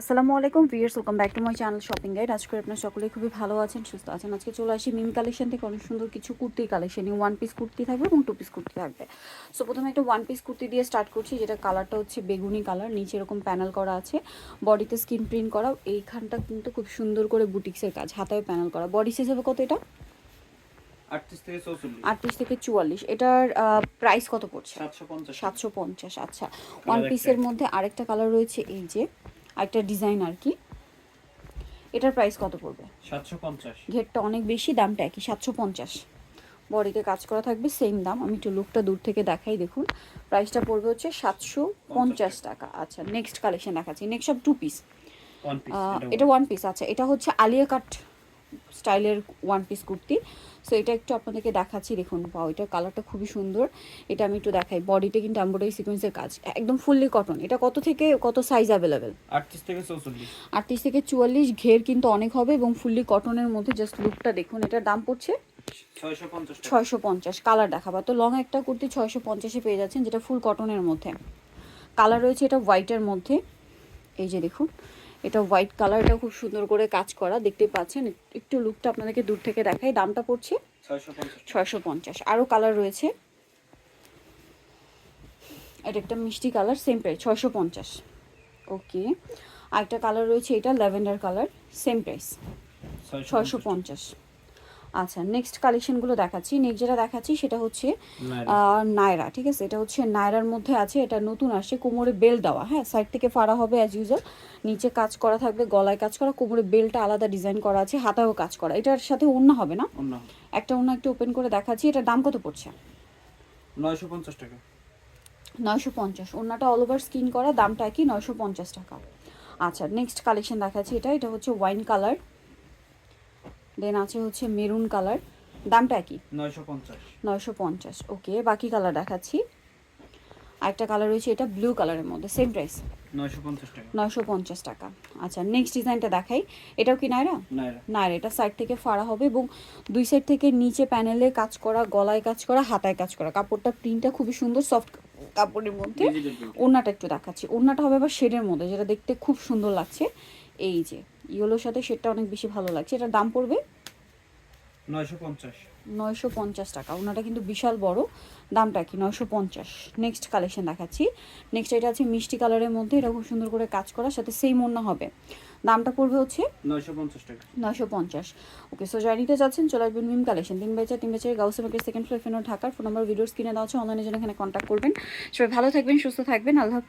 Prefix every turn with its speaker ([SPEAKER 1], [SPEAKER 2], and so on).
[SPEAKER 1] আসসালামু আলাইকুম viewers welcome back to my channel shopping guide আজকে আপনার সকলেই খুবই ভালো আছেন সুস্থ আছেন। আজকে চলে আসি মিম কালেকশন থেকে। অনেক সুন্দর কিছু কুর্তির কালেকশন। ওয়ান পিস কুর্তি থাকবে এবং টু পিস কুর্তি থাকবে। সো প্রথমে একটা ওয়ান পিস কুর্তি দিয়ে স্টার্ট করছি যেটা কালারটা হচ্ছে বেগুনি কালার নিচে এরকম প্যানেল করা আছে। বডিতে স্কিন প্রিন্ট করা। এইখানটা কিন্তু খুব সুন্দর করে বুটিক্সের কাজ। হাতায় প্যানেল করা। বডি সাইজ হবে কত এটা?
[SPEAKER 2] আটত্রিশ থেকে
[SPEAKER 1] চুয়াল্লিশ। এটার প্রাইস কত পড়ছে?
[SPEAKER 2] সাতশো পঞ্চাশ।
[SPEAKER 1] আচ্ছা। ওয়ান পিসের মধ্যে আরেকটা কালার রয়েছে এই যে আরেকটা ডিজাইন আর কি। এটার প্রাইস কত পড়বে?
[SPEAKER 2] সাতশো পঞ্চাশ।
[SPEAKER 1] ঘেরটা অনেক বেশি দামটা একই সাতশো পঞ্চাশ। বডিতে কাজ করা থাকবে সেম দাম। আমি একটু লুকটা দূর থেকে দেখাই দেখুন। প্রাইসটা পড়বে হচ্ছে সাতশো পঞ্চাশ টাকা। আচ্ছা নেক্সট কালেকশন দেখাচ্ছি। নেক্সট সব টু পিস এটা ওয়ান পিস আচ্ছা এটা হচ্ছে আলিয়া কাট স্টাইলের ওয়ান পিস কুর্তি। সো এটা একটু আপনাদেরকে দেখাচ্ছি দেখুন পাও এটা কালারটা খুবই সুন্দর। এটা আমি একটু দেখাই বডিতে কিন্তু এমব্রয়ডারি সিকোয়েন্সের কাজ একদম ফুললি কটন এটা কত থেকে কত সাইজ অ্যাভেলেবেল
[SPEAKER 2] আটত্রিশ থেকে চৌচল্লিশ।
[SPEAKER 1] আটত্রিশ থেকে চুয়াল্লিশ ঘের কিন্তু অনেক হবে এবং ফুললি কটনের মধ্যে জাস্ট লুকটা দেখুন এটার দাম পড়ছে
[SPEAKER 2] ছয়শো পঞ্চাশ
[SPEAKER 1] ছয়শো পঞ্চাশ কালার দেখাবো। তো লং একটা কুর্তি ছয়শো পঞ্চাশে পেয়ে যাচ্ছেন যেটা ফুল কটনের মধ্যে। কালার রয়েছে এটা হোয়াইটের মধ্যে। এই যে দেখুন এটা হোয়াইট কালারটা খুব সুন্দর করে কাজ করা দেখতে পাচ্ছেন। একটু লুকটা আপনাদেরকে দূর থেকে দেখাই দামটা পড়ছে
[SPEAKER 2] ছয়শো পঞ্চাশ।
[SPEAKER 1] আরও কালার রয়েছে। এটা একটা মিষ্টি কালার সেম প্রাইস ছয়শো পঞ্চাশ। ওকে আর একটা কালার রয়েছে এটা ল্যাভেন্ডার কালার সেম প্রাইস ছয়শো পঞ্চাশ। আচ্ছা নেক্সট কালেকশনগুলো দেখাচ্ছি। নেক্সট যেটা দেখাচ্ছি সেটা হচ্ছে নায়রা ঠিক আছে? এটা হচ্ছে নায়রার মধ্যে আছে এটা নতুন আসছে কোমরে বেল দেওয়া। হ্যাঁ সাইড থেকে ফাড়া হবে অ্যাজ ইউজাল নিচে কাজ করা থাকবে গলায় কাজ করা কোমরে বেলটা আলাদা ডিজাইন করা আছে হাতাও কাজ করা। এটার সাথে অন্য হবে না? একটা অন্য একটু ওপেন করে দেখাচ্ছি। এটার দাম কত পড়ছে?
[SPEAKER 2] নয়শো পঞ্চাশ টাকা।
[SPEAKER 1] নয়শো পঞ্চাশ। অন্যটা অল ওভার স্কিন করা দামটা কি নয়শো পঞ্চাশ টাকা। আচ্ছা নেক্সট কালেকশন দেখাচ্ছি এটা। এটা হচ্ছে ওয়াইন কালার দেন আছে হচ্ছে মেরুন কালার দামটা কি?
[SPEAKER 2] নয়শো পঞ্চাশ।
[SPEAKER 1] ওকে বাকি কালার দেখাচ্ছি। আরেকটা কালার রয়েছে এটা ব্লু কালারের মধ্যে সেম প্রাইস
[SPEAKER 2] নয়শো পঞ্চাশ টাকা।
[SPEAKER 1] নয়শো পঞ্চাশ টাকা। আচ্ছা নেক্সট ডিজাইনটা দেখাই। এটাও কি নায়রা?
[SPEAKER 2] নাইরা
[SPEAKER 1] না এটা সাইড থেকে ফাড়া হবে এবং দুই সাইড থেকে নিচে প্যানেলে কাজ করা গলায় কাজ করা হাতায় কাজ করা। কাপড়টা প্রিন্টটা খুবই সুন্দর সফট কাপড়ের মধ্যে। ওড়নাটা একটু দেখাচ্ছি। ওড়নাটা হবে আবার শেডের মধ্যে যেটা দেখতে খুব সুন্দর লাগছে। এই যে ইয়েলোর সাথে শেডটা অনেক বেশি ভালো লাগছে। এটার দাম পড়বে?
[SPEAKER 2] নয়শো পঞ্চাশ।
[SPEAKER 1] টাকা। ওনাটা কিন্তু বিশাল বড়। দামটা কি? নয়শো পঞ্চাশ। নেক্সট কালেকশন দেখাচ্ছি। নেক্সট এটা আছে মিষ্টি কালারের মধ্যে। এটা খুব সুন্দর করে কাজ করার সাথে সেম ওড়না হবে। দামটা পড়বে হচ্ছে?
[SPEAKER 2] নয়শো পঞ্চাশ টাকা।
[SPEAKER 1] নয়শো পঞ্চাশ। ওকে সো যারা নিতে চাচ্ছেন চলে আসবেন মিম কালেকশন তিন বেচার তিন বেচার গাউসে মার্কেট সেকেন্ড ফ্লোর ফেনো ঢাকার ফোন নাম্বার ভিডিওস কিনে দেওয়া হচ্ছে অনলাইনের জন্য এখানে কন্ট্যাক্ট করবেন। সবাই ভালো থাকবেন সুস্থ থাকবেন। আল্লাহ।